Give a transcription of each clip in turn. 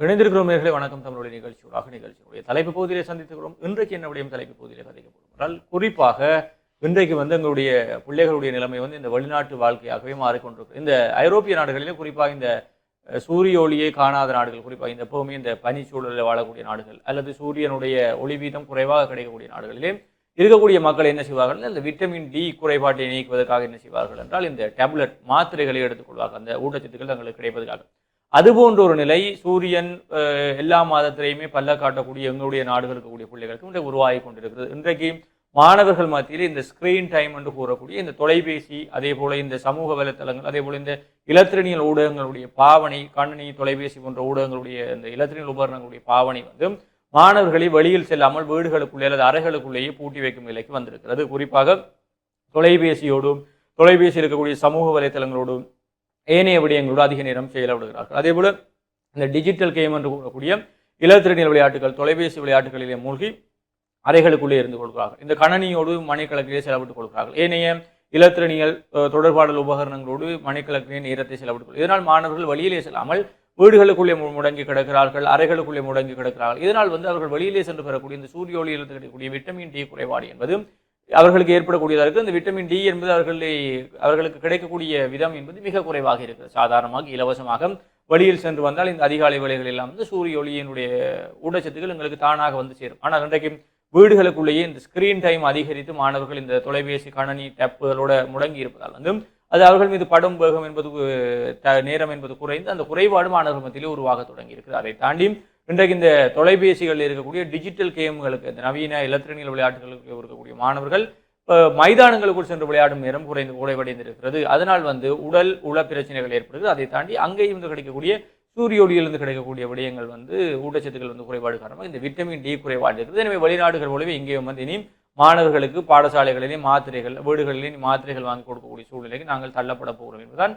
இணைந்திருக்கிறோம் நேர்களை. வணக்கம் தமிழுடைய நிகழ்ச்சியோடாக நிகழ்ச்சியுடைய தலைப்பு பகுதியிலே சந்தித்துக்கிறோம் இன்றைக்கு என்ன தலைப்பு பகுதியிலே கதைக்க போகிறோம் என்றால் குறிப்பாக இன்றைக்கு வந்து எங்களுடைய பிள்ளைகளுடைய நிலைமை வந்து இந்த வெளிநாட்டு வாழ்க்கையாகவே மாறிக்கொண்டிருக்கு இந்த ஐரோப்பிய நாடுகளிலே குறிப்பாக இந்த சூரிய ஒளியை காணாத நாடுகள் குறிப்பாக இந்த எப்பவுமே இந்த பனிச்சூழலில் வாழக்கூடிய நாடுகள் அல்லது சூரியனுடைய ஒளி வீதம் குறைவாக கிடைக்கக்கூடிய நாடுகளிலே இருக்கக்கூடிய மக்கள் என்ன செய்வார்கள்? இந்த விட்டமின் டி குறைபாட்டை நீக்குவதற்காக என்ன செய்வார்கள் என்றால் இந்த டேப்லெட் மாத்திரைகளை எடுத்துக்கொள்வார்கள். அந்த ஊட்டச்சத்துக்கள் தங்களுக்கு கிடைப்பதற்காக. அதுபோன்ற ஒரு நிலை சூரியன் எல்லா மாதத்திலையுமே பல்ல காட்டக்கூடிய எங்களுடைய நாடுகள் இருக்கக்கூடிய பிள்ளைகளுக்கு இன்றைக்கு உருவாகி கொண்டிருக்கிறது. இன்றைக்கு மாணவர்கள் மத்தியில் இந்த ஸ்கிரீன் டைம் என்று கூறக்கூடிய இந்த தொலைபேசி அதே போல் இந்த சமூக வலைத்தளங்கள் அதே போல் இந்த இலத்திரனியல் ஊடகங்களுடைய பாவனை கணினி தொலைபேசி போன்ற ஊடகங்களுடைய இந்த இலத்திரனியல் உபகரணங்களுடைய பாவனை வந்து மாணவர்களை வெளியில் செல்லாமல் வீடுகளுக்குள்ளே அல்லது அறைகளுக்குள்ளேயே பூட்டி வைக்கும் நிலைக்கு வந்திருக்கிறது. குறிப்பாக தொலைபேசியோடும் தொலைபேசி இருக்கக்கூடிய சமூக வலைத்தளங்களோடும் ஏனைய விடயங்களோடு அதிக நேரம் செயலாடுகிறார்கள். அதேபோல் இந்த டிஜிட்டல் கேம் என்று கூறக்கூடிய இலத்திரனியல் விளையாட்டுகள் தொலைபேசி விளையாட்டுகளிலே மூழ்கி அறைகளுக்குள்ளே இருந்து கொள்கிறார்கள். இந்த கணனியோடு மணிக்கணக்கிலே செலவிட்டுக் கொள்கிறார்கள். ஏனைய இலத்திரனியல் தொடர்பாடல் உபகரணங்களோடு மணிக்கணக்கிலே நேரத்தை செலவிட்டுக் கொள் இதனால் மாணவர்கள் வழியிலே செல்லாமல் வீடுகளுக்குள்ளே முடங்கி கிடக்கிறார்கள் அறைகளுக்குள்ளே முடங்கி கிடக்கிறார்கள். இதனால் வந்து அவர்கள் வெளியிலே சென்று பெறக்கூடிய இந்த சூரிய ஒளியில் கிடைக்கக்கூடிய விட்டமின் டி குறைபாடு என்பது அவர்களுக்கு ஏற்படக்கூடியதாக இருக்குது. அந்த விட்டமின் டி என்பது அவர்களை அவர்களுக்கு கிடைக்கக்கூடிய விதம் என்பது மிக குறைவாக இருக்குது. சாதாரணமாக இலவசமாக வழியில் சென்று வந்தால் இந்த அதிகாலை வேலைகள் எல்லாம் வந்து சூரிய ஒளியினுடைய ஊட்டச்சத்துக்கள் எங்களுக்கு தானாக வந்து சேரும். ஆனால் இன்றைக்கு வீடுகளுக்குள்ளேயே இந்த ஸ்கிரீன் டைம் அதிகரித்து மாணவர்கள் இந்த தொலைபேசி கணனி டேப்புகளோட முடங்கி இருப்பதால் வந்து அது அவர்கள் மீது படும் வேகம் என்பது த- நேரம் என்பது குறைந்து அந்த குறைபாடு மாணவர்கள் மத்தியிலே உருவாக தொடங்கி இருக்குது. அதை தாண்டி இன்றைக்கு இந்த தொலைபேசிகளில் இருக்கக்கூடிய டிஜிட்டல் கேம்களுக்கு இந்த நவீன இலத்திரனியல் விளையாட்டுகளுக்கு இருக்கக்கூடிய மாணவர்கள் மைதானங்களுக்குள் சென்று விளையாடும் நேரம் குறைந்து குறைவடைந்திருக்கிறது. அதனால் வந்து உடல் உள பிரச்சனைகள் ஏற்படுது அதை தாண்டி அங்கே இருந்து கிடைக்கக்கூடிய சூரிய ஒளியிலிருந்து கிடைக்கக்கூடிய விடயங்கள் வந்து ஊட்டச்சத்துக்கள் வந்து குறைபாடு காரணமாக இந்த விட்டமின் டி குறைபாடு இருக்குது எனவே வெளிநாடுகள் போலவே இங்கேயும் வந்து இனி மாணவர்களுக்கு பாடசாலைகளிலேயும் மாத்திரைகள் வீடுகளிலேயும் மாத்திரைகள் வாங்கி கொடுக்கக்கூடிய சூழ்நிலைக்கு நாங்கள் தள்ளப்பட போகிறோம் என்பதுதான்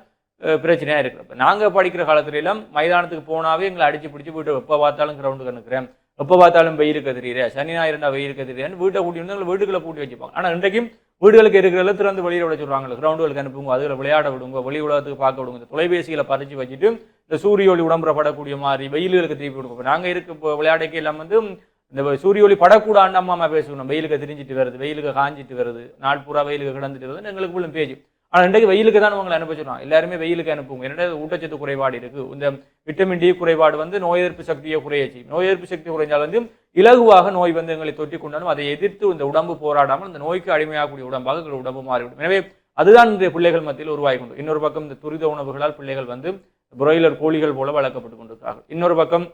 பிரச்சனையாக இருக்குது இப்போ நாங்கள் படிக்கிற காலத்துலலாம் மைதானத்துக்கு போனாவே எங்களை அடித்து பிடிச்சி வீட்டை எப்போ பார்த்தாலும் கிரவுண்டுக்கு அனுப்புகிறேன் எப்போ பார்த்தாலும் வெயிலுக்கு எதிரீர சனி ஞாயிறுண்டா வெயிலுக்கு எதிரேன்னு வீட்டை கூட்டி வந்து எங்களை வீட்டுக்குள்ளே கூட்டி வச்சுப்பாங்க. ஆனால் இன்றைக்கும் வீடுகளுக்கு இருக்கிறதுல திறந்து வெளியில் விட சொல்கிறாங்க கிரவுண்டுகளுக்கு அனுப்புங்க அதில் விளையாட விடுங்க வெளி உலகத்துக்கு பார்க்க விடுங்க. இந்த தொலைபேசிகளை பறிச்சு வச்சுட்டு இந்த சூரிய ஒளி உடம்புறப்படக்கூடிய மாதிரி வெயில்களுக்கு திருப்பி கொடுப்போம் நாங்கள் இருக்க இப்போ விளையாடைக்கு எல்லாம் வந்து இந்த சூரிய ஒளி படக்கூடாண்டு அம்மா அம்மா வெயிலுக்கு திரிஞ்சிட்டு வருது வெயிலுக்கு காஞ்சிட்டு வருது நாள் வெயிலுக்கு கிடந்துட்டு வருது எங்களுக்கு பேச்சு. ஆனால் இன்றைக்கு வெயிலுக்கு தான் உங்களை அனுப்ப எல்லாருமே வெயிலுக்கு அனுப்புவோம். என்னடா ஊட்டச்சத்து குறைபாடு இருக்கு? இந்த விட்டமின் டி குறைபாடு வந்து நோய் எதிர்ப்பு சக்தியை குறையச்சு. நோய் எதிர்ப்பு சக்தி குறைஞ்சால் வந்து இலகுவாக நோய் வந்து எங்களை தொட்டி கொண்டாலும் அதை எதிர்த்து இந்த உடம்பு போராடாமல் இந்த நோய்க்கு அடிமையாகக்கூடிய உடம்பாக எங்கள் உடம்பு மாறிவிடும். எனவே அதுதான் இந்த பிள்ளைகள் மத்தியில் உருவாகி கொண்டு இன்னொரு பக்கம் இந்த துரித உணவுகளால் பிள்ளைகள் வந்து புரோயிலர் கோழிகள் போல வளர்க்கப்பட்டு கொண்டிருக்கிறார்கள். இன்னொரு பக்கம்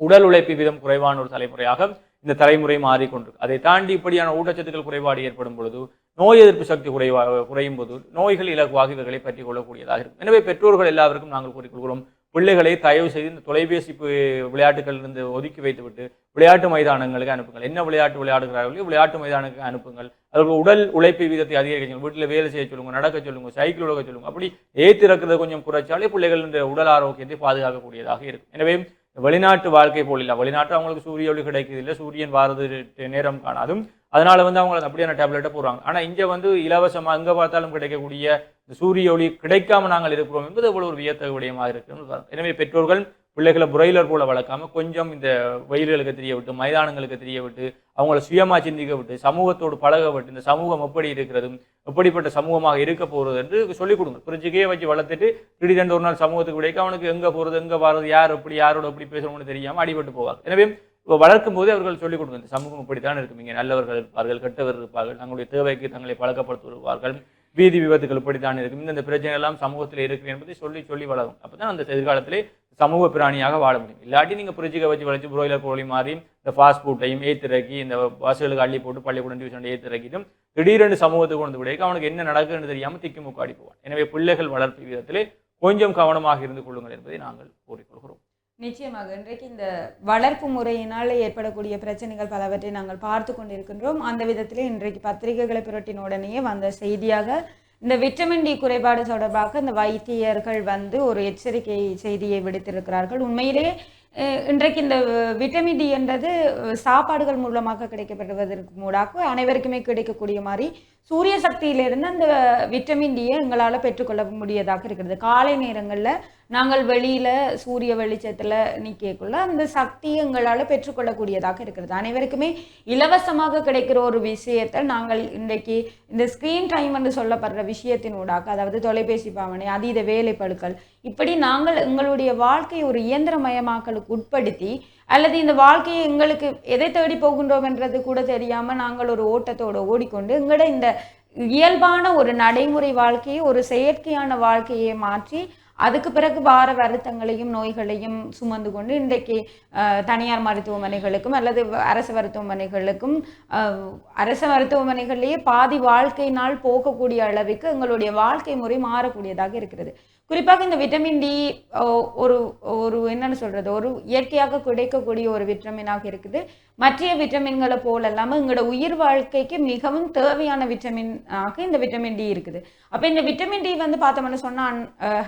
உடல் உழைப்பு வீதம் குறைவான ஒரு தலைமுறையாக இந்த தலைமுறை மாறிக்கொண்டிருக்கு அதை தாண்டி இப்படியான ஊட்டச்சத்துக்கள் குறைபாடு ஏற்படும் பொழுது நோய் எதிர்ப்பு சக்தி குறைவாக குறையும் போது நோய்கள் இலகுவாக இவர்களை பற்றி கொள்ளக்கூடியதாக இருக்கும். எனவே பெற்றோர்கள் எல்லாருக்கும் நாங்கள் கூறிக்கொள்கிறோம் பிள்ளைகளை தயவு செய்து இந்த தொலைபேசி விளையாட்டுகளிலிருந்து இருந்து ஒதுக்கி வைத்துவிட்டு விளையாட்டு மைதானங்களுக்கு அனுப்புங்கள். என்ன விளையாட்டு விளையாடுகிறார்களோ விளையாட்டு மைதானங்களுக்கு அனுப்புங்கள். அவர்கள் உடல் உழைப்பு வீதத்தை அதிகரிக்க வீட்டில் வேலை செய்ய சொல்லுங்கள் நடக்க சொல்லுங்கள் சைக்கிள் உலக சொல்லுங்கள். அப்படி ஏத்திறக்கிறத கொஞ்சம் குறைச்சாலே பிள்ளைகள் இந்த உடல் ஆரோக்கியத்தை பாதுகாக்கக்கூடியதாக இருக்கும். எனவே வெளிநாட்டு வாழ்க்கை போல் இல்லை. வெளிநாட்டு அவங்களுக்கு சூரிய ஒளி கிடைக்கிறது இல்லை சூரியன் வாரது நேரம் காணாதும் அதனால வந்து அவங்க அப்படியான டேப்லெட்டை போடுறாங்க. ஆனால் இங்கே வந்து இலவசமாக எங்கே பார்த்தாலும் கிடைக்கக்கூடிய சூரிய ஒளி கிடைக்காம நாங்கள் இருக்கிறோம் என்பது எவ்வளவு ஒரு வியத்தகு விடயமாக இருக்குன்னு எனவே பெற்றோர்கள் பிள்ளைகளை புரையிலர் போல வளர்க்காம கொஞ்சம் இந்த வெயில்களுக்கு தெரிய விட்டு மைதானங்களுக்கு தெரிய விட்டு அவங்கள சுயமாக சிந்திக்க விட்டு சமூகத்தோடு பழக விட்டு இந்த சமூகம் எப்படி இருக்கிறதும் எப்படிப்பட்ட சமூகமாக இருக்க போகிறது என்று சொல்லிக் கொடுங்க. பிரிட்ஜுக்கே வச்சு வளர்த்துட்டு திடீரென்று ஒரு நாள் சமூகத்துக்கு விடைக்க அவனுக்கு எங்கே போகிறது எங்கே வர்றது யார் எப்படி யாரோட எப்படி பேசணும்னு தெரியாமல் அடிபட்டு போவாங்க. எனவே இப்போ வளர்க்கும் போதே அவர்கள் சொல்லிக் கொடுங்க இந்த சமூகம் இப்படித்தான் இருக்கும் இங்கே நல்லவர்கள் இருப்பார்கள் கெட்டவர் இருப்பார்கள் தங்களுடைய தேவைக்கு தங்களை பழக்கப்படுத்துவார்கள் வீதி விபத்துகள் இப்படித்தான் இருக்கும். இந்த பிரச்சனை எல்லாம் சமூகத்தில் இருக்கு என்பதை சொல்லி சொல்லி வளரும். அப்பதான் அந்த எதிர்காலத்திலே சமூக பிராணியாக வாழ முடியும். இல்லாட்டி நீங்கள் புரிஞ்சுக்க வச்சு வளர்ச்சி புரோயிலர் கோழி மாதிரி இந்த ஃபாஸ்ட் ஃபுட்டையும் ஏத்திறக்கி இந்த பஸ்ஸுகளுக்கு அள்ளி போட்டு பள்ளிக்கூடம் டியூஷன் ஏத்திறக்கிட்டும் திடீரென்று சமூகத்துக்கு கொண்டு விடைக்கு அவனுக்கு என்ன நடக்குன்னு தெரியாமல் திக்கி முக்காடி போவான். எனவே பிள்ளைகள் வளர்ப்பு விதத்திலே கொஞ்சம் கவனமாக இருந்து கொள்ளுங்கள் என்பதை நாங்கள் கூறிக்கொள்கிறோம். நிச்சயமாக. இன்றைக்கு இந்த வளர்ப்பு முறையினால் ஏற்படக்கூடிய பிரச்சனைகள் பலவற்றை நாங்கள் பார்த்து கொண்டிருக்கின்றோம். அந்த விதத்திலே இன்றைக்கு பத்திரிகைகளை புரட்டின உடனேயே வந்த செய்தியாக இந்த விட்டமின் டி குறைபாடு தொடர்பாக இந்த வைத்தியர்கள் வந்து ஒரு எச்சரிக்கை செய்தியை விடுத்திருக்கிறார்கள். உண்மையிலேயே இன்றைக்கு இந்த விட்டமின் டி என்றது சாப்பாடுகள் மூலமாக கிடைக்கப்படுவதற்கு மூடாக அனைவருக்குமே கிடைக்கக்கூடிய மாதிரி சூரிய சக்தியிலிருந்து அந்த விட்டமின் டியை எங்களால் பெற்றுக்கொள்ள முடியதாக இருக்கிறது. காலை நேரங்களில் நாங்கள் வெளியில் சூரிய வெளிச்சத்தில் நிற்கக்குள்ள அந்த சக்தி எங்களால் பெற்றுக்கொள்ளக்கூடியதாக இருக்கிறது. அனைவருக்குமே இலவசமாக கிடைக்கிற ஒரு விஷயத்தை நாங்கள் இன்றைக்கு இந்த ஸ்க்ரீன் டைம் என்று சொல்லப்படுற விஷயத்தினூடாக அதாவது தொலைபேசி பாவனை அதீத வேலைப்பழுக்கள் இப்படி நாங்கள் எங்களுடைய வாழ்க்கையை ஒரு இயந்திரமயமாக்கலுக்கு உட்படுத்தி அல்லது இந்த வாழ்க்கையை எங்களுக்கு எதை தேடி போகின்றோம் என்றது கூட தெரியாமல் நாங்கள் ஒரு ஓட்டத்தோடு ஓடிக்கொண்டு எங்களோட இந்த இயல்பான ஒரு நடைமுறை வாழ்க்கையை ஒரு செயற்கையான வாழ்க்கையை மாற்றி அதுக்கு பிறகு வார வருத்தங்களையும் நோய்களையும் சுமந்து கொண்டு இன்றைக்கு தனியார் மருத்துவமனைகளுக்கும் அல்லது அரசு மருத்துவமனைகளுக்கும் அஹ், அரசு மருத்துவமனைகளிலேயே பாதி வாழ்க்கையினால் போகக்கூடிய அளவுக்கு எங்களுடைய வாழ்க்கை முறை மாறக்கூடியதாக இருக்கிறது. குறிப்பாக இந்த விட்டமின் டி ஒரு ஒரு என்னன்னு சொல்றது ஒரு இயற்கையாக கிடைக்கக்கூடிய ஒரு விட்டமினாக இருக்குது. மற்ற விட்டமின்களை போல இல்லாமல் எங்களோட உயிர் வாழ்க்கைக்கு மிகவும் தேவையான விட்டமின் ஆக இந்த விட்டமின் டி இருக்குது. அப்போ இந்த விட்டமின் டி வந்து பார்த்தோம்னு சொன்னால்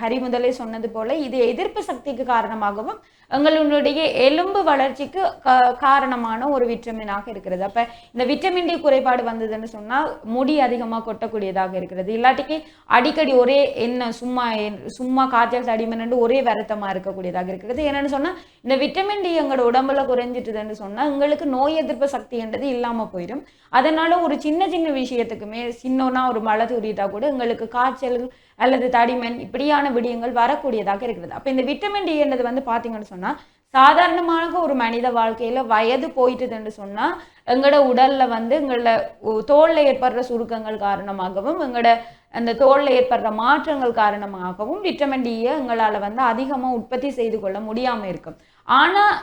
ஹரி முதலே சொன்னது போல இது எதிர்ப்பு சக்திக்கு காரணமாகவும் எங்களுடைய எலும்பு வளர்ச்சிக்கு காரணமான ஒரு விட்டமினாக இருக்கிறது. அப்போ இந்த விட்டமின் டி குறைபாடு வந்ததுன்னு சொன்னால் முடி அதிகமாக கொட்டக்கூடியதாக இருக்கிறது. இல்லாட்டிக்கு அடிக்கடி ஒரே என்ன சும்மா சும்மா காய்ச்சல் தடிமன்னு ஒரே வருத்தமாக இருக்கக்கூடியதாக இருக்கிறது. என்னன்னு சொன்னால் இந்த விட்டமின் டி எங்களோட உடம்புல குறைஞ்சிட்டுதுன்னு சொன்னால் எங்களுக்கு நோய் எதிர்ப்பு சக்தின்றது இல்லாமல் போயிடும். அதனால ஒரு சின்ன சின்ன விஷயத்துக்குமே சின்னோன்னா ஒரு மழை தூரிட்டா கூட எங்களுக்கு காய்ச்சல் அல்லது தடிமன் இப்படியான விடயங்கள் வரக்கூடியதாக இருக்கிறது. அப்போ இந்த விட்டமின் டி என்றது வந்து பார்த்தீங்கன்னு சொன்னால் சாதாரணமாக ஒரு மனித வாழ்க்கையில வயது போயிட்டுதுன்னு சொன்னா எங்களோட உடல்ல வந்து எங்களோட தோல்ல ஏற்படுற சுருக்கங்கள் காரணமாகவும் எங்களோட அந்த தோல்ல ஏற்படுற மாற்றங்கள் காரணமாகவும் விட்டமின் டியை எங்களால் வந்து அதிகமாக உற்பத்தி செய்து கொள்ள முடியாம இருக்கும். ஆனால்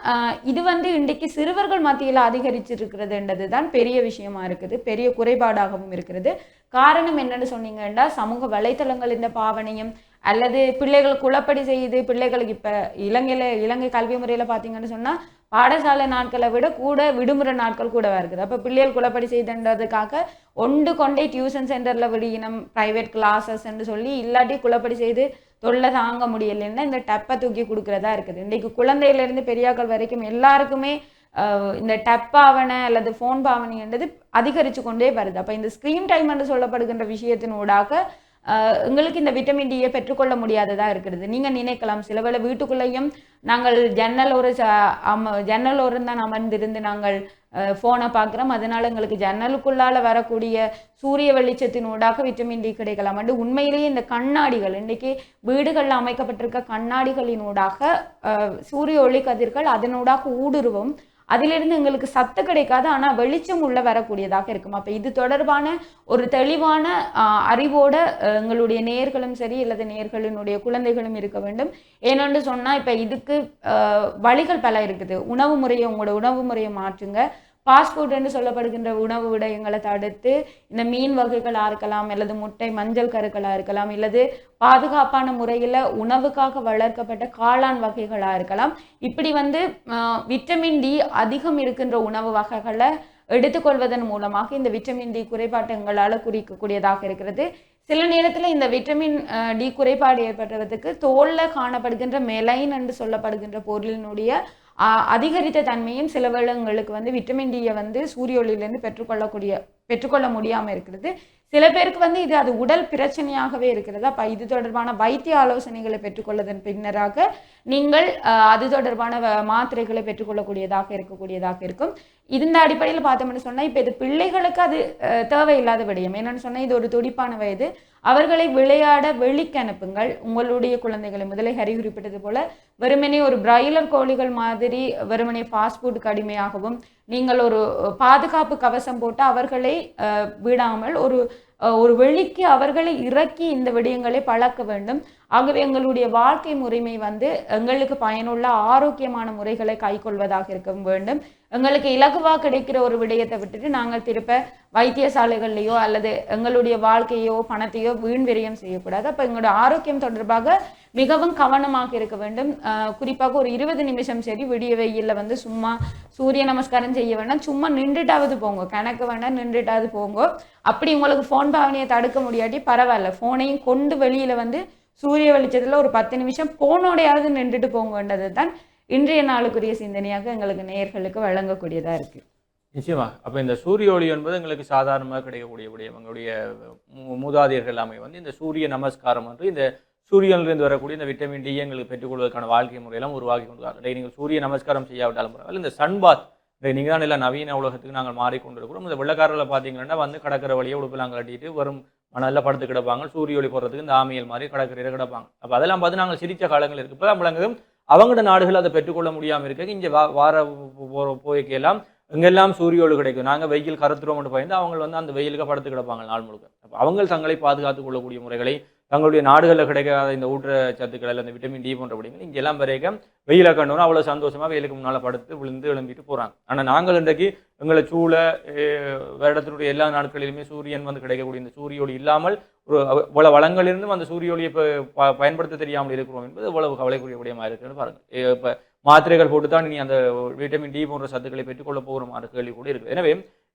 இது வந்து இன்றைக்கு சிறுவர்கள் மத்தியில் அதிகரிச்சிருக்கிறதுன்றது தான் பெரிய விஷயமா இருக்குது. பெரிய குறைபாடாகவும் இருக்கிறது. காரணம் என்னன்னு சொன்னீங்கன்னா சமூக வலைத்தளங்கள் இந்த பாவனையும் அல்லது பிள்ளைகள் குழப்படி செய்யுது பிள்ளைகளுக்கு இப்போ இலங்கையில் இலங்கை கல்வி முறையில் பார்த்தீங்கன்னு சொன்னால் பாடசாலை நாட்களை விட கூட விடுமுறை நாட்கள் கூடவா இருக்குது. அப்போ பிள்ளைகள் குழப்படி செய்துன்றதுக்காக ஒன்று கொண்டே டியூஷன் சென்டரில் விடியினம் ப்ரைவேட் கிளாஸஸ் சொல்லி இல்லாட்டி குழப்படி செய்து தொல்லை தாங்க முடியலைன்னா இந்த டப்பை தூக்கி கொடுக்குறதா இருக்குது. இன்றைக்கு குழந்தையில இருந்து பெரியாக்கள் வரைக்கும் எல்லாருக்குமே ஆஹ், இந்த டப் பாவனை அல்லது ஃபோன் பாவனைன்றது அதிகரித்து கொண்டே வருது. அப்போ இந்த ஸ்க்ரீன் டைம் என்று சொல்லப்படுகின்ற விஷயத்தினூடாக ஊடாக எங்களுக்கு இந்த விட்டமின் டியை பெற்றுக்கொள்ள முடியாததாக இருக்கிறது. நீங்கள் நினைக்கலாம் சில வேளை வீட்டுக்குள்ளேயும் நாங்கள் ஜன்னல் ஒரு அம ஜன்னல் ஒரு தான் அமர்ந்திருந்து நாங்கள் ஃபோனை பார்க்குறோம். அதனால் எங்களுக்கு ஜன்னலுக்குள்ளால் வரக்கூடிய சூரிய வெளிச்சத்தினூடாக விட்டமின் டி கிடைக்கலாம். அண்டு உண்மையிலேயே இந்த கண்ணாடிகள் இன்றைக்கி வீடுகளில் அமைக்கப்பட்டிருக்க கண்ணாடிகளினூடாக ஊடாக சூரிய ஒளி கதிர்கள் அதனூடாக ஊடுருவும். அதிலிருந்து எங்களுக்கு சத்து கிடைக்காது ஆனால் வெளிச்சம் உள்ள வரக்கூடியதாக இருக்கும். அப்போ இது தொடர்பான ஒரு தெளிவான அறிவோட எங்களுடைய நேர்களும் சரி அல்லது நேர்களினுடைய குழந்தைகளும் இருக்க வேண்டும். ஏனென்று சொன்னால் இப்போ இதுக்கு வழிகள் பல இருக்குது. உணவு முறையை உங்களோட உணவு முறையை மாற்றுங்க. ஃபாஸ்ட் ஃபுட் என்று சொல்லப்படுகின்ற உணவு விடயங்களை தடுத்து இந்த மீன் வகைகளாக இருக்கலாம் அல்லது முட்டை மஞ்சள் கருக்களாக இருக்கலாம் அல்லது பாதுகாப்பான முறையில் உணவுக்காக வளர்க்கப்பட்ட காளான் வகைகளாக இருக்கலாம். இப்படி வந்து விட்டமின் டி அதிகம் இருக்கின்ற உணவு வகைகளை எடுத்துக்கொள்வதன் மூலமாக இந்த விட்டமின் டி குறைபாட்டை எங்களால் குறிக்கக்கூடியதாக இருக்கிறது. சில நேரத்தில் இந்த விட்டமின் டி குறைபாடு ஏற்படுறதுக்கு தோலில் காணப்படுகின்ற மெலைன் என்று சொல்லப்படுகின்ற பொருளினுடைய அதிகரித்த தன்மையும் சில வேளைங்களுக்கு வந்து விட்டமின் டியை வந்து சூரிய ஒளியிலேருந்து பெற்றுக்கொள்ளக்கூடிய பெற்றுக்கொள்ள முடியாமல் இருக்கிறது. சில பேருக்கு வந்து இது அது உடல் பிரச்சனையாகவே இருக்கிறது. அப்போ இது தொடர்பான வைத்திய ஆலோசனைகளை பெற்றுக்கொள்ளதன் பின்னராக நீங்கள் அஹ், அது தொடர்பான வ- மாத்திரைகளை பெற்றுக்கொள்ளக்கூடியதாக இருக்கக்கூடியதாக இருக்கும். இந்த அடிப்படையில் பார்த்தோம்னு சொன்னால் இப்போ இது பிள்ளைகளுக்கு அது தேவையில்லாத விடயம். என்னன்னு சொன்னால் இது ஒரு துடிப்பான வயது. அவர்களை விளையாட வெளிக்கு அனுப்புங்கள். உங்களுடைய குழந்தைகளை. முதலே ஹரி குறிப்பிட்டது போல வெறுமனே ஒரு பிராய்லர் கோழிகள் மாதிரி வெறுமனே ஃபாஸ்ட் ஃபுட்டுக்கு அடிமையாகவும் நீங்கள் ஒரு பாதுகாப்பு கவசம் போட்டு அவர்களை அஹ், விடாமல் ஒரு அஹ், ஒரு வெளிக்கு அவர்களை இறக்கி இந்த விடயங்களை பழக்க வேண்டும். ஆகவே எங்களுடைய வாழ்க்கை முறைமை வந்து எங்களுக்கு பயனுள்ள ஆரோக்கியமான முறைகளை கைக்கொள்வதாக இருக்க வேண்டும். எங்களுக்கு இலகுவாக கிடைக்கிற ஒரு விடயத்தை விட்டுட்டு நாங்கள் திருப்ப வைத்தியசாலைகள்லையோ அல்லது எங்களுடைய வாழ்க்கையோ பணத்தையோ வீண் விரயம் செய்யக்கூடாது. அப்போ எங்களுடைய ஆரோக்கியம் தொடர்பாக மிகவும் கவனமாக இருக்க வேண்டும். குறிப்பாக ஒரு இருபது நிமிஷம் சரி விடிய வெயில்ல வந்து சும்மா சூரிய நமஸ்காரம் செய்ய வேண்டாம் சும்மா நின்றுட்டாவது போங்க. கணக்கு வேண்டாம் நின்றுட்டாவது போங்க. அப்படி உங்களுக்கு ஃபோன் பாவனையை தடுக்க முடியாட்டி பரவாயில்ல. ஃபோனையும் கொண்டு வெளியில் வந்து சூரிய வெளிச்சத்தில் ஒரு பத்து நிமிஷம் போனோடையாவது நின்றுட்டு போங்கன்றது தான் இன்றைய நாளுக்குரிய சிந்தனையாக எங்களுக்கு நேயர்களுக்கு வழங்கக்கூடியதாக இருக்கு. நிச்சயமா. அப்போ இந்த சூரிய ஒளி என்பது எங்களுக்கு சாதாரணமாக கிடைக்கக்கூடிய விடயம் எங்களுடைய மூதாதையர்கள் எல்லாமே வந்து இந்த சூரிய நமஸ்காரம் என்று இந்த சூரியனிலிருந்து வரக்கூடிய இந்த விட்டமின் டி எங்களுக்கு பெற்றுக்கொள்வதற்கான வாழ்க்கை முறையெல்லாம் உருவாக்கி கொண்டு நீங்கள் சூரிய நமஸ்காரம் செய்யாவிட்டாலும் பரவாயில்ல. இந்த சன்பாத் இந்த நீங்கள் தான் எல்லாம் நவீன உலகத்துக்கு நாங்கள் மாறிக்கொண்டிருக்கிறோம். இந்த வெள்ளக்காரர்களை பார்த்தீங்கன்னா வந்து கடற்கரை வழியை உடுப்பெல்லாம் கட்டிட்டு வரும் மணலில் படுத்து கிடப்பாங்க. சூரிய ஒளி போடுறதுக்கு இந்த ஆமியல் மாதிரி கடற்கரையில் கிடப்பாங்க. அப்போ அதெல்லாம் பார்த்து நாங்கள் சிரித்த காலங்கள் இருக்குது இப்போ விளங்குதும் அவங்களோட நாடுகள் அதை பெற்றுக்கொள்ள முடியாமல் இருக்க இங்கே வா வார போகிற போய்க்கெல்லாம் எங்கெல்லாம் சூரியோடு கிடைக்கும். நாங்கள் வெயில் கருத்துறோம்னு பயந்து அவங்க வந்து அந்த வெயிலுக்கு படுத்து கிடப்பாங்க நாள் முழுக்க. அவங்க தங்களை பாதுகாத்துக் கொள்ளக்கூடிய முறைகளை தங்களுடைய நாடுகளில் கிடைக்காத இந்த ஊட்டச்சத்துக்கள் அந்த விட்டமின் டி போன்ற படிங்கள் இங்கே எல்லாம் வரைக்கும் வெயிலை கண்டோன்னா அவ்வளோ சந்தோஷமாக வெயிலுக்கு முன்னால் படுத்து விழுந்து எழும்பிட்டு போகிறாங்க ஆனால் நாங்கள் இன்றைக்கு எங்களை சூழ வருடத்தினுடைய எல்லா நாட்களிலுமே சூரியன் வந்து கிடைக்கக்கூடிய இந்த சூரிய ஒளி இல்லாமல் ஒரு அவ- வளங்களிலிருந்தும் அந்த சூரிய ஒளியை இப்போ ப- பயன்படுத்த தெரியாமல் இருக்கிறோம் என்பது இவ்வளவு கவலைக்குரிய விடயமாக இருக்குன்னு பாருங்கள். இப்போ மாத்திரைகள் போட்டு தான் நீ அந்த விட்டமின் டி போன்ற சத்துக்களை பெற்றுக்கொள்ள போகிறோமான கேள்வி கூட இருக்குது. எனவே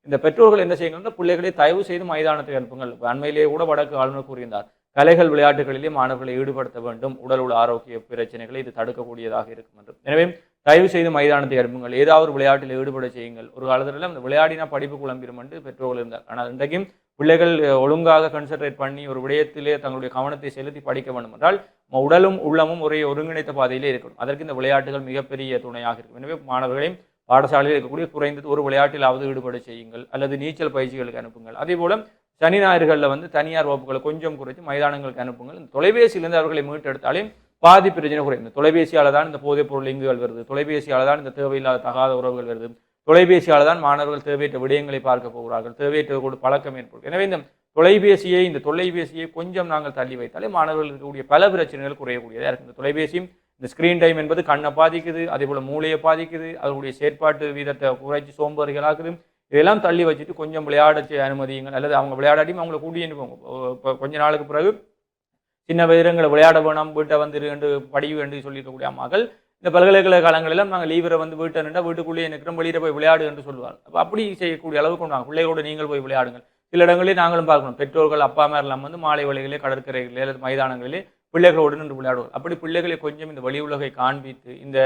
இந்த பெற்றோர்கள் என்ன செய்யணும்னா பிள்ளைகளை தயவு செய்து மைதானத்தை அனுப்புங்கள். அண்மையிலேயே கூட வடக்கு ஆளுநர் கூறியிருந்தார் கலைகள் விளையாட்டுகளிலே மாணவர்களை ஈடுபடுத்த வேண்டும். உடல் உள்ள ஆரோக்கிய பிரச்சனைகளை இது தடுக்கக்கூடியதாக இருக்கும் என்று. எனவே தயவு செய்து மைதானத்தை அனுப்புங்கள் ஏதாவது ஒரு விளையாட்டில் ஈடுபட செய்யுங்கள். ஒரு காலத்தில் அந்த விளையாடினா படிப்பு குழம்பிடும் என்று பெற்றோர்கள் இருந்தார். ஆனால் இன்றைக்கும் பிள்ளைகள் ஒழுங்காக கன்சென்ட்ரேட் பண்ணி ஒரு விடயத்திலே தங்களுடைய கவனத்தை செலுத்தி படிக்க வேண்டும் என்றால் ம- உடலும் உள்ளமும் ஒரே ஒருங்கிணைத்த பாதையிலே இருக்கணும். அதற்கு இந்த விளையாட்டுகள் மிகப்பெரிய துணையாக இருக்கும். எனவே மாணவர்களையும் பாடசாலையில் இருக்கக்கூடிய குறைந்தது ஒரு விளையாட்டிலாவது ஈடுபட செய்யுங்கள். அல்லது நீச்சல் பயிற்சிகளுக்கு அனுப்புங்கள். அதே போல சனி ஞாயிறுகளில் வந்து தனியார் வகுப்புகளை கொஞ்சம் குறைத்து மைதானங்களுக்கு அனுப்புங்கள். இந்த தொலைபேசியிலிருந்து அவர்களை மீட்டெடுத்தாலே பாதி பிரச்சனை குறையும். இந்த தொலைபேசியால் தான் இந்த போதைப் பொருள் லிங்குகள் வருது. தொலைபேசியால் தான் இந்த தேவையில்லாத தகாத உறவுகள் வருது. தொலைபேசியால் தான் மாணவர்கள் தேவையற்ற விடயங்களை பார்க்க போகிறார்கள். தேவையற்ற கூட பழக்கம் ஏற்படும் எனவே இந்த தொலைபேசியை இந்த தொலைபேசியை கொஞ்சம் நாங்கள் தள்ளி வைத்தாலே மாணவர்கள் இருக்கக்கூடிய பல பிரச்சனைகள் குறையக்கூடியதாக இருக்குது இந்த தொலைபேசியும் இந்த ஸ்க்ரீன் டைம் என்பது கண்ணை பாதிக்குது அதே போல் மூளையை பாதிக்குது அதனுடைய செயற்பாட்டு வீதத்தை குறைச்சி சோம்பேறிகளாக்குது. இதெல்லாம் தள்ளி வச்சுட்டு கொஞ்சம் விளையாட அனுமதியுங்கள். அல்லது அவங்க விளையாடாட்டியும் அவங்கள கூட்டிகிட்டு போங்க. இப்போ கொஞ்ச நாளுக்கு பிறகு சின்ன வயதுங்களை விளையாட வேணாம் வீட்டை வந்து என்று படி என்று சொல்லியிருக்கக்கூடிய அம்மாக்கள் இந்த பல்கலைக்கழக காலங்களெல்லாம் நாங்கள் லீவரை வந்து வீட்டை நின்றா வீட்டுக்குள்ளேயே நிற்கிறோம் வெளியில் போய் விளையாடு என்று சொல்லுவாங்க அப்போ அப்படி செய்யக்கூடிய அளவுக்கு கொண்டாங்க பிள்ளைகளோட நீங்கள் போய் விளையாடுங்கள். சில இடங்களில் நாங்களும் பார்க்கணும். பெற்றோர்கள் அப்பா அம்மா எல்லாம் வந்து மாலை வழிகளே கடற்கரைகளிலே அல்லது மைதானங்களிலே பிள்ளைகளோடு நின்று விளையாடுவோம் அப்படி பிள்ளைகளை கொஞ்சம் இந்த வெளி உலகை காண்பித்து இந்த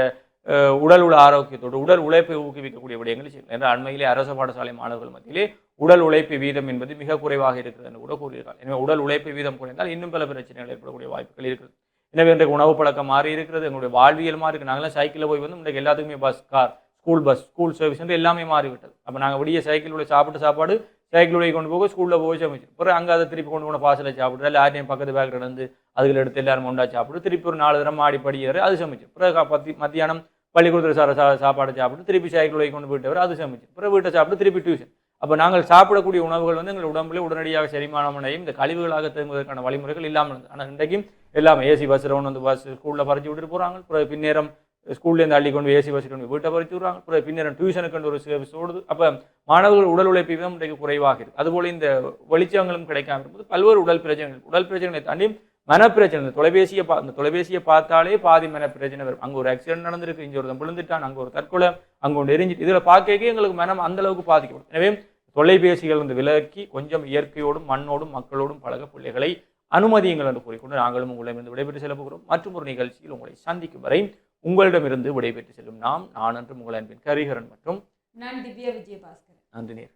உடல் உள்ள ஆரோக்கியத்தோடு உடல் உழைப்பை ஊக்குவிக்கக்கூடிய விடயங்களை செய்யலாம். என்ற அண்மையிலே அரச பாடசாலை மாணவர்கள் மத்தியிலே உடல் உழைப்பு வீதம் என்பது மிக குறைவாக இருக்கிறது என்று கூட கூறியிருக்கார் எனவே உடல் உழைப்பு வீதம் குறைந்தால் இன்னும் பல பிரச்சனைகள் ஏற்படக்கூடிய வாய்ப்புகள் இருக்கிறது. எனவே இன்றைக்கு உணவு பழக்கம் மாறி இருக்கிறது எங்களுடைய வாழ்வியல் மாறி இருக்கு. நாங்களாம் சைக்கிளில் போய் வந்து இன்றைக்கு எல்லாத்துக்குமே bus car school bus school service என்று எல்லாமே மாறிவிட்டது. அப்போ நாங்கள் விடிய சைக்கிளோட சாப்பிட்டு சாப்பாடு சைக்கிள் உடைய கொண்டு போக ஸ்கூலில் போய் சமைச்சு. அப்புறம் அங்கே அதை திருப்பி கொண்டு போன பாசலை சாப்பிட்டு இல்லை யாரையும் பக்கத்து பேக் நடந்து அதுகள் எடுத்து எல்லாரும் ஒன்றா சாப்பிட்டு திருப்பி ஒரு நாலு தரம் மாடி படிக்கிற அது சமைச்சு. அப்புறம் பத்தி மத்தியானம் பள்ளிக்கூடத்தில் சார சா சாப்பாடு சாப்பிட்டு திருப்பி சைக்கிள் உடைய கொண்டு போயிட்டு வர அது சமைச்சு. அப்புறம் வீட்டை சாப்பிட்டு திருப்பி டியூஷன் அப்போ நாங்கள் சாப்பிடக்கூடிய உணவுகள் வந்து எங்கள் உடம்புல உடனடியாக செரிமானம் அடையும். இந்த கழிவுகளாக தேங்குவதற்கான வழிமுறைகள் இல்லாமல் இருந்தது. ஆனால் இன்றைக்கும் எல்லாமே ஏசி பஸ் ரவுண்ட் வந்து பஸ் ஸ்கூலில் பறிச்சு விட்டுட்டு போகிறாங்க பின்னேரம் ஸ்கூல்லேருந்து அள்ளி கொண்டு ஏசி பஸ் கொண்டு வீட்டை பறிச்சு விடுறாங்க அப்புறம் பின்னேரம் டியூஷனுக்கு ஒரு சர்வீஸ் ஓடுது அப்போ மாணவர்கள் உடல் உழைப்பு விதம் இன்றைக்கு குறைவாக இருக்குது அதுபோல் இந்த வெளிச்சங்களும் கிடைக்காம இருக்கும்போது பல்வேறு உடல் பிரச்சனைகள் உடல் பிரச்சனைகளை தாண்டி மனப்பிரச்சனை இந்த தொலைபேசியை பா இந்த தொலைபேசியை பார்த்தாலே பாதி மன பிரச்சனை வரும் அங்கே ஒரு ஆக்சிடென்ட் நடந்திருக்கு இங்கே ஒருத்தன் விழுந்துட்டான் அங்கே ஒரு தற்கொலை அங்கே ஒன்று எரிஞ்சிட்டு இதில் பார்க்க எங்களுக்கு மனம் அந்த அளவுக்கு பாதிக்கப்படும் எனவே தொலைபேசிகள் வந்து விலக்கி கொஞ்சம் இயற்கையோடும் மண்ணோடும் மக்களோடும் பழக பிள்ளைகளை அனுமதியுங்கள் என்று கூறிக்கொண்டு நாங்களும் உங்களிடமிருந்து விடைபெற்று செல்ல போகிறோம் மற்றும் ஒரு நிகழ்ச்சியில் உங்களை சந்திக்கும் வரை உங்களிடமிருந்து விடைபெற்று செல்லும் நாம் நான் என்று உங்கள் அன்பின் கரிகரன் மற்றும் நான் திவ்யா விஜயபாஸ்கர் நந்தினீர்